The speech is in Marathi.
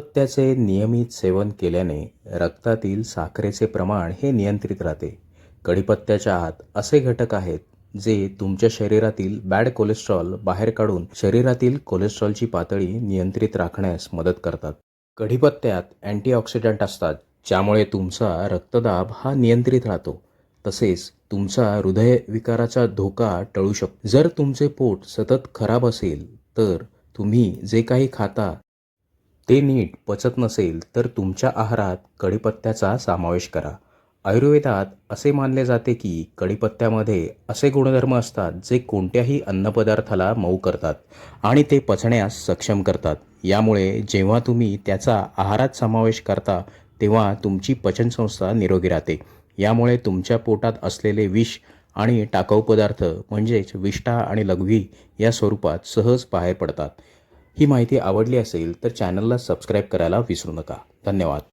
त्याचे नियमित सेवन केल्याने रक्तातील साखरेचे प्रमाण हे नियंत्रित राहते. कढीपत्त्याच्या आत असे घटक आहेत जे तुमच्या शरीरातील बॅड कोलेस्ट्रॉल बाहेर काढून शरीरातील कोलेस्ट्रॉलची पातळी नियंत्रित राखण्यास मदत करतात. कढीपत्त्यात अँटीऑक्सिडंट असतात ज्यामुळे तुमचा रक्तदाब हा नियंत्रित राहतो. तसेच तुमचा हृदयविकाराचा धोका टळू शकतो. जर तुमचे पोट सतत खराब असेल तर तुम्ही जे काही खाता ते नीट पचत नसेल तर तुमच्या आहारात कढीपत्त्याचा समावेश करा. आयुर्वेदात असे मानले जाते की कढीपत्त्यामध्ये असे गुणधर्म असतात जे कोणत्याही अन्नपदार्थाला मऊ करतात आणि ते पचण्यास सक्षम करतात. यामुळे जेव्हा तुम्ही त्याचा आहारात समावेश करता तेव्हा तुमची पचनसंस्था निरोगी राहते. यामुळे तुमच्या पोटात असलेले विष आणि टाकाऊ पदार्थ म्हणजेच विष्ठा आणि लघवी या स्वरूपात सहज बाहेर पडतात. ही माहिती आवडली असेल तर चॅनलला सबस्क्राईब करायला विसरू नका. धन्यवाद.